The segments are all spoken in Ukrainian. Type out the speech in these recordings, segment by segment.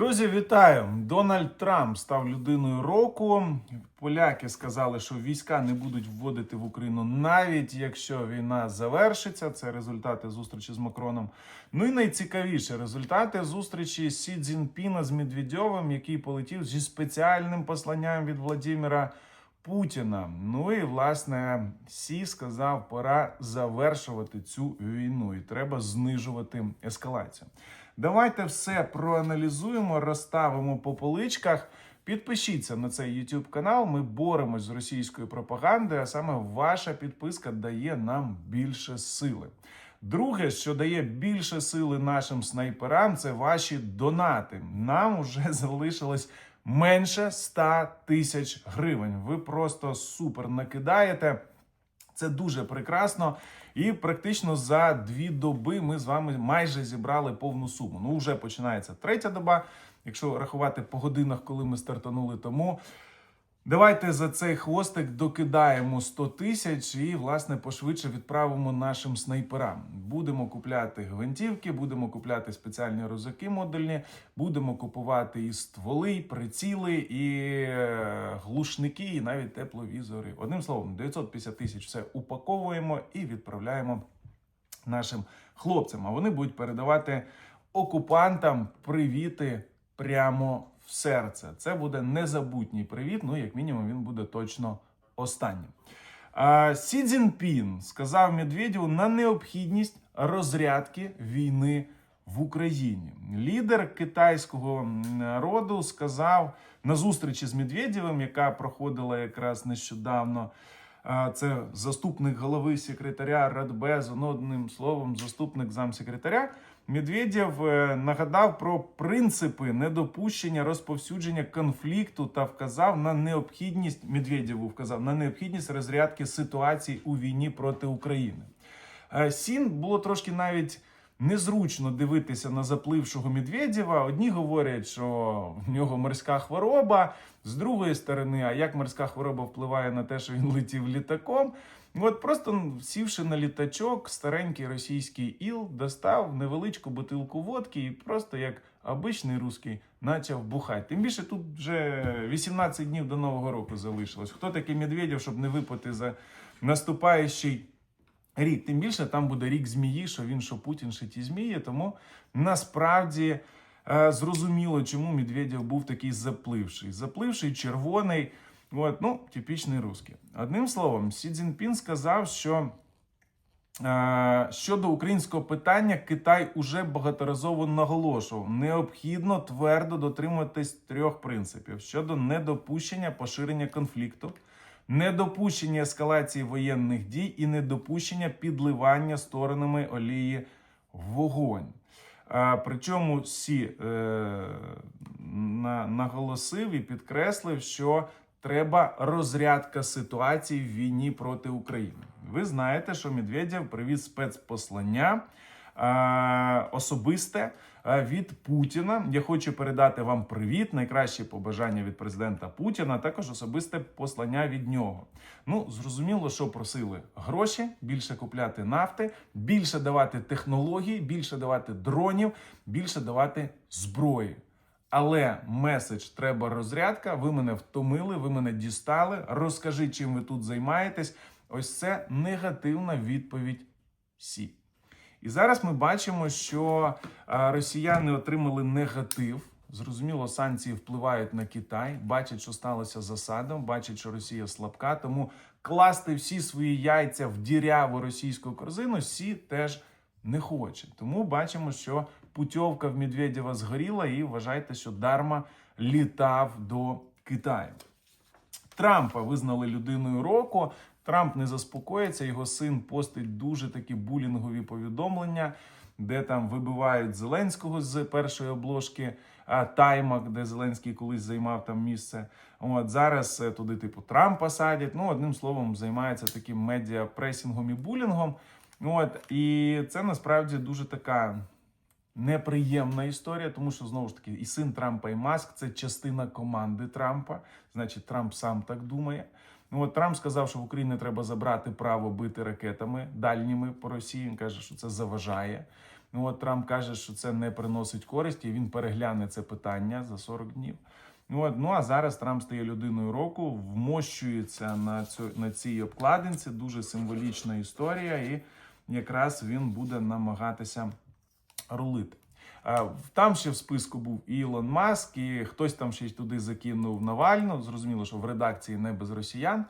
Друзі, вітаю! Дональд Трамп став людиною року. Поляки сказали, що війська не будуть вводити в Україну, навіть якщо війна завершиться. Це результати зустрічі з Макроном. Ну і найцікавіше результати зустрічі Сі Цзіньпіна з Медведьовим, який полетів зі спеціальним посланням від Владимира Путіна. Ну і власне Сі сказав, пора завершувати цю війну, і треба знижувати ескалацію. Давайте все проаналізуємо, розставимо по поличках. Підпишіться на цей YouTube канал. Ми боремось з російською пропагандою, а саме ваша підписка дає нам більше сили. Друге, що дає більше сили нашим снайперам, це ваші донати. Нам вже залишилось менше 100 тисяч гривень. Ви просто супер накидаєте. Це дуже прекрасно. І практично за дві доби ми з вами майже зібрали повну суму. Ну, вже починається третя доба, якщо рахувати по годинах, коли ми стартанули. Тому давайте за цей хвостик докидаємо 100 тисяч і, власне, пошвидше відправимо нашим снайперам. Будемо купляти гвинтівки, будемо купляти спеціальні розаки модульні, будемо купувати і стволи, і приціли, і е, глушники, і навіть тепловізори. Одним словом, 950 тисяч все упаковуємо і відправляємо нашим хлопцям. А вони будуть передавати окупантам привіти прямо в серце. Це буде незабутній привіт. Ну, як мінімум, він буде точно останнім. Сі Цзіньпін сказав Медведєву на необхідність розрядки війни в Україні. Лідер китайського народу сказав на зустрічі з Медведєвим, яка проходила якраз нещодавно. Це заступник голови секретаря Радбезу, ну, одним словом, заступник замсекретаря. Медведєв е, нагадав про принципи недопущення розповсюдження конфлікту та вказав на необхідність Медведєву вказав на необхідність розрядки ситуації у війні проти України. Е, Сін було трошки навіть незручно дивитися на заплившого Медведєва. Одні говорять, що в нього морська хвороба. З другої сторони, а як морська хвороба впливає на те, що він летів літаком? От просто сівши на літачок, старенький російський іл достав невеличку бутилку водки і просто як обичний русський почав бухати. Тим більше тут вже 18 днів до Нового року залишилось. Хто такий Медведєв, щоб не випити за наступаючий рік? Тим більше там буде рік змії, що він, що Путін, що ті змії. Тому насправді е, зрозуміло, чому Медведєв був такий запливший. Запливший, червоний. От, ну, типічний русський. Одним словом, Сі Цзіньпін сказав, що е, щодо українського питання Китай уже багаторазово наголошував, необхідно твердо дотримуватись трьох принципів щодо недопущення поширення конфлікту, недопущення ескалації воєнних дій і недопущення підливання сторонами олії в вогонь. Причому Сі е, на, наголосив і підкреслив, що треба розрядка ситуації в війні проти України. Ви знаєте, що Медведєв привіз спецпослання е, особисте від Путіна. Я хочу передати вам привіт, найкращі побажання від президента Путіна, також особисте послання від нього. Ну, зрозуміло, що просили гроші, більше купляти нафти, більше давати технологій, більше давати дронів, більше давати зброї. Але меседж треба розрядка. Ви мене втомили, ви мене дістали. Розкажіть, чим ви тут займаєтесь. Ось це негативна відповідь Сі. І зараз ми бачимо, що росіяни отримали негатив. Зрозуміло, санкції впливають на Китай, бачать, що сталося засадом, бачать, що Росія слабка. Тому класти всі свої яйця в діряву російську корзину Сі теж не хоче. Тому бачимо, що путьовка в Медведєва згоріла, і вважайте, що дарма літав до Китаю. Трампа визнали людиною року. Трамп не заспокоїться. Його син постить дуже такі булінгові повідомлення, де там вибивають Зеленського з першої обложки а, Таймак, де Зеленський колись займав там місце. От зараз е, туди, типу, Трампа садять. Ну, одним словом, займається таким медіапресінгом і булінгом. От і це насправді дуже така неприємна історія, тому що знову ж таки і син Трампа, і Маск це частина команди Трампа. Значить, Трамп сам так думає. Ну от Трамп сказав, що в Україні треба забрати право бити ракетами дальніми по Росії. Він каже, що це заважає. Ну от Трамп каже, що це не приносить користі. Він перегляне це питання за 40 днів. Ну, от, ну а зараз Трамп стає людиною року, вмощується на цю на цій обкладинці. Дуже символічна історія, і якраз він буде намагатися рулити. А, Там ще в списку був Ілон Маск, і хтось там ще й туди закинув Навальну. Зрозуміло, що в редакції не без росіян.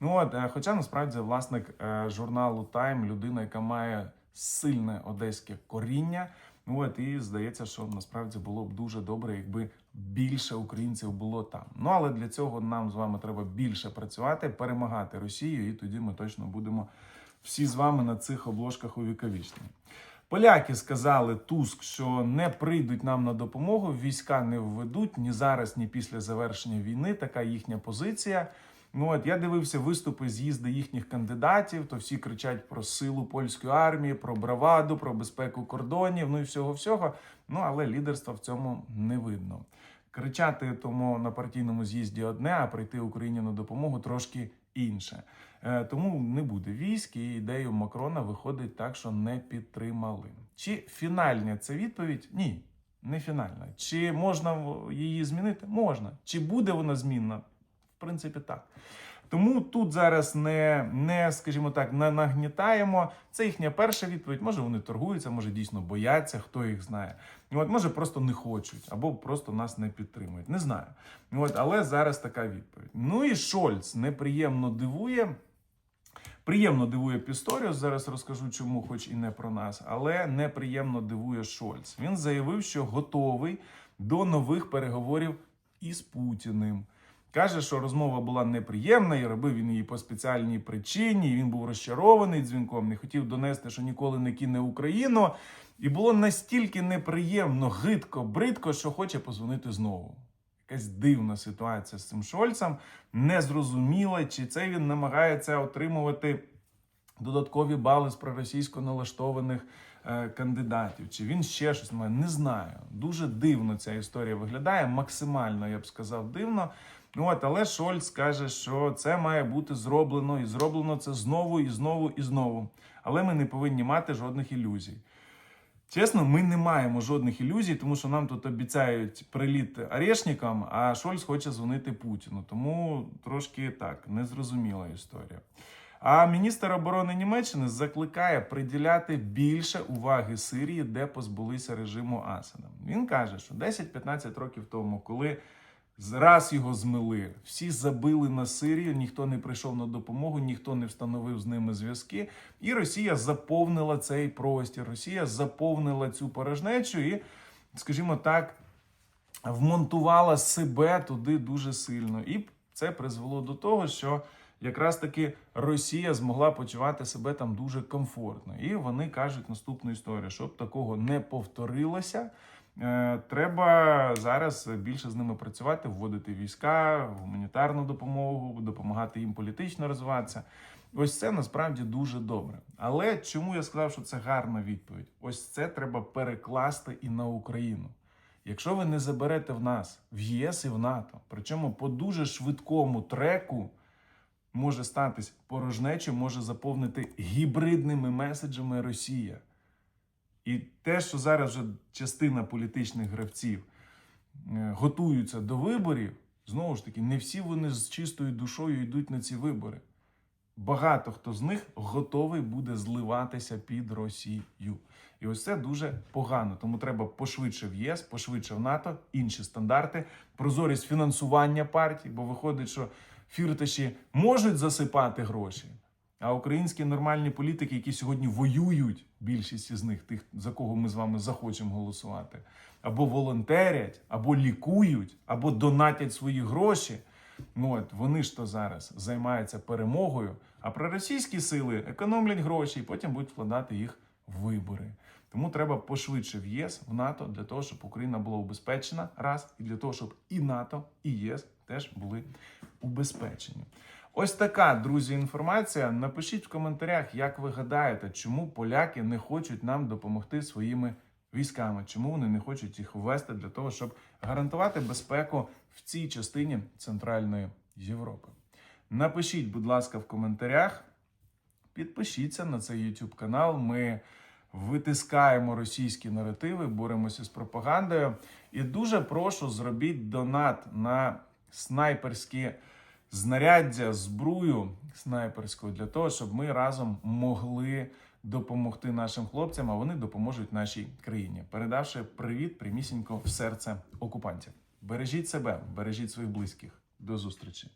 Ну от, е, хоча насправді власник е, журналу Time, людина, яка має сильне одеське коріння. Ну от і здається, що насправді було б дуже добре, якби більше українців було там. Ну але для цього нам з вами треба більше працювати, перемагати Росію, і тоді ми точно будемо всі з вами на цих обложках увіковічні. Поляки сказали Туск, що не прийдуть нам на допомогу, війська не введуть ні зараз, ні після завершення війни. Така їхня позиція. Ну от я дивився виступи, з'їзди їхніх кандидатів. То всі кричать про силу польської армії, про браваду, про безпеку кордонів, ну і всього всього. Ну але лідерства в цьому не видно. Кричати тому на партійному з'їзді одне, а прийти Україні на допомогу трошки інше. Е, Тому не буде військ, і ідею Макрона виходить так, що не підтримали. Чи фінальна це відповідь? Ні, не фінальна. Чи можна її змінити? Можна. Чи буде вона змінна? В принципі, так. Тому тут зараз не, не скажімо так, не нагнітаємо. Це їхня перша відповідь. Може вони торгуються, може дійсно бояться, хто їх знає. От, може просто не хочуть, або просто нас не підтримують. Не знаю. От, але зараз така відповідь. Ну і Шольц неприємно дивує. Приємно дивує Пісторіус, зараз розкажу, чому, хоч і не про нас, але неприємно дивує Шольц. Він заявив, що готовий до нових переговорів із Путіним. Каже, що розмова була неприємна, і робив він її по спеціальній причині. і Він був розчарований дзвінком, не хотів донести, що ніколи не кине Україну. І було настільки неприємно, гидко, бридко, що хоче позвонити знову. Якась дивна ситуація з цим Шольцем. Незрозуміла, чи це він намагається отримувати додаткові бали з проросійсько налаштованих е, кандидатів. Чи він ще щось має? Не знаю. Дуже дивно ця історія виглядає. Максимально, я б сказав, дивно. От, але Шольц каже, що це має бути зроблено, і зроблено це знову і знову і знову. Але ми не повинні мати жодних ілюзій. Чесно, ми не маємо жодних ілюзій, тому що нам тут обіцяють приліт арешникам, а Шольц хоче дзвонити Путіну. Тому трошки так, незрозуміла історія. А міністр оборони Німеччини закликає приділяти більше уваги Сирії, де позбулися режиму Асада. Він каже, що 10-15 років тому, коли раз його змили, всі забили на Сирію, ніхто не прийшов на допомогу, ніхто не встановив з ними зв'язки. І Росія заповнила цей простір. Росія заповнила цю порожнечу і, скажімо так, вмонтувала себе туди дуже сильно. І це призвело до того, що якраз таки Росія змогла почувати себе там дуже комфортно. І вони кажуть наступну історію: щоб такого не повторилося. Е, Треба зараз більше з ними працювати, вводити війська, гуманітарну допомогу, допомагати їм політично розвиватися. Ось це насправді дуже добре. Але чому я сказав, що це гарна відповідь? Ось це треба перекласти і на Україну. Якщо ви не заберете в нас в ЄС і в НАТО, причому по дуже швидкому треку може статись порожнечу, може заповнити гібридними меседжами Росія. І те, що зараз вже частина політичних гравців е, готуються до виборів, знову ж таки, не всі вони з чистою душою йдуть на ці вибори. Багато хто з них готовий буде зливатися під Росію. І ось це дуже погано. Тому треба пошвидше в ЄС, пошвидше в НАТО, інші стандарти, прозорість фінансування партій, бо виходить, що фірташі можуть засипати гроші. А українські нормальні політики, які сьогодні воюють, більшість із них, тих, за кого ми з вами захочемо голосувати, або волонтерять, або лікують, або донатять свої гроші. Ну от вони ж то зараз займаються перемогою, а проросійські сили економлять гроші і потім будуть вкладати їх в вибори. Тому треба пошвидше в ЄС, в НАТО для того, щоб Україна була убезпечена раз, і для того, щоб і НАТО, і ЄС теж були убезпечені. Ось така, друзі, інформація. Напишіть в коментарях, як ви гадаєте, чому поляки не хочуть нам допомогти своїми військами, чому вони не хочуть їх ввести для того, щоб гарантувати безпеку в цій частині Центральної Європи. Напишіть, будь ласка, в коментарях. Підпишіться на цей YouTube канал. Ми витискаємо російські наративи, боремося з пропагандою. І дуже прошу зробіть донат на снайперські знаряддя, збрую снайперську для того, щоб ми разом могли допомогти нашим хлопцям, а вони допоможуть нашій країні, передавши привіт прямісінько в серце окупантів. Бережіть себе, бережіть своїх близьких. До зустрічі.